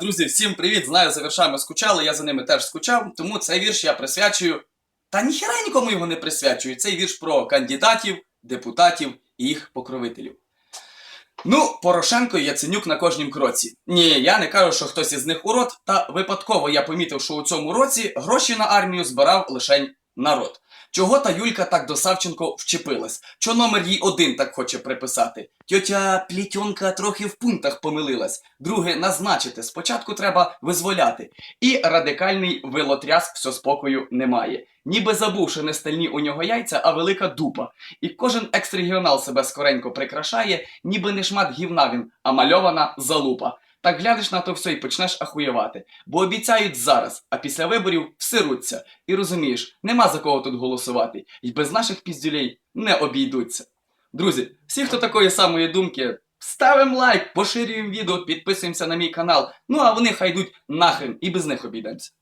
Друзі, всім привіт! Знаю, за віршами скучали, я за ними теж скучав, тому цей вірш я присвячую. Та ніхера нікому його не присвячую. Цей вірш про кандидатів, депутатів і їх покровителів. Ну, Порошенко і Яценюк на кожнім кроці. Ні, я не кажу, що хтось із них урод, та випадково я помітив, що у цьому році гроші на армію збирав лишень народ. Чого та Юлька так до Савченко вчепилась? Чо номер їй один так хоче приписати? Тьотя Плітьонка трохи в пунктах помилилась. Друге, назначити. Спочатку треба визволяти. І радикальний велотряс все спокою немає. Ніби забувши не стальні у нього яйця, а велика дупа. І кожен ексрегіонал себе скоренько прикрашає, ніби не шмат гівна він, а мальована залупа. Так глянеш на то все і почнеш ахуєвати. Бо обіцяють зараз, а після виборів всируться. І розумієш, нема за кого тут голосувати, і без наших піздюлей не обійдуться. Друзі, всі, хто такої самої думки, ставимо лайк, поширюємо відео, підписуємося на мій канал. Ну а вони хай йдуть нахрен і без них обійдемося.